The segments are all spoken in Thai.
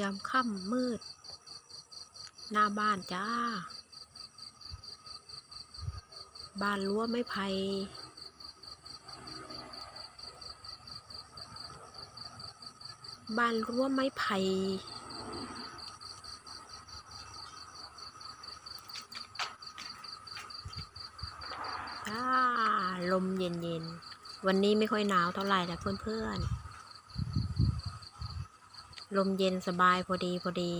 ยามค่ำมืด หน้าบ้านจ้า บ้านรั้วไม้ไผ่บ้านรั้วไม้ไผ่จ้าลมเย็นๆ วันนี้ไม่ค่อยหนาวเท่าไหร่แต่เพื่อนๆ ลมเย็นสบายพอดีพอดี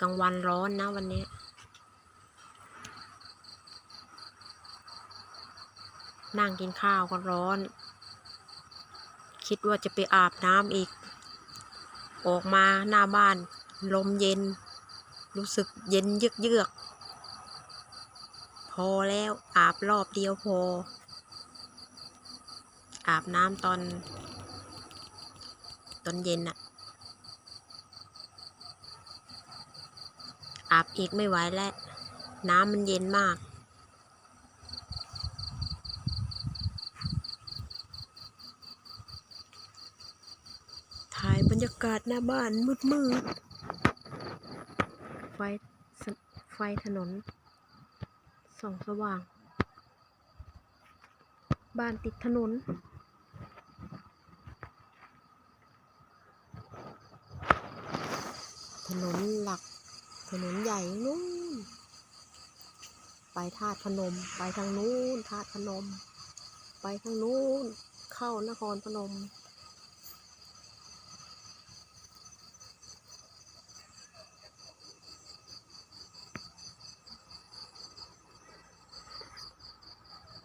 กลางวันร้อนนะวันนี้ นั่งกินข้าวก็ร้อน คิดว่าจะไปอาบน้ำอีก ออกมาหน้าบ้าน ลมเย็น รู้สึกเย็นเยือกเยือกพอแล้วอาบรอบเดียวพอ อาบน้ำตอน ตอนเย็นอะอาบอีกไม่ไหวแล้ว น้ำมันเย็นมาก ถ่ายบรรยากาศหน้าบ้านมืดมืดๆไฟไฟถนนส่องสว่าง บ้านติดถนน ถนนหลัก ถนนใหญ่นู่น ไปธาตุพนม ไปทางนู้นธาตุพนม ไปทางนู้น เข้านครพนม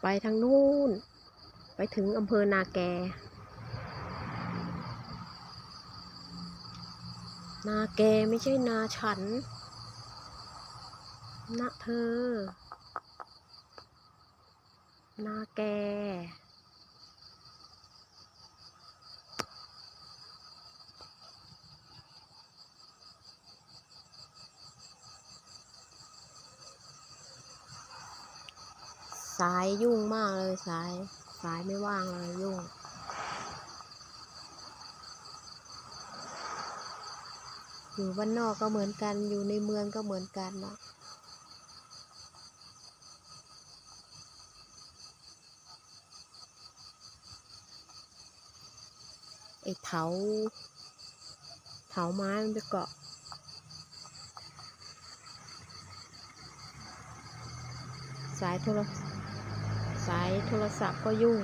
ไปทางนู้น ไปถึงอำเภอนาแก นาแกไม่ใช่นาฉันนะเธอ นาแก สายยุ่งมากเลยสาย สายไม่ว่างเลยยุ่ง อยู่บ้านนอกก็เหมือนกันอยู่ในเมืองก็เหมือนกันนะไอ้เถาเถาไม้มันไปเกาะสายโทรสายโทรศัพท์ก็ยุ่ง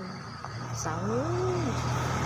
เสาว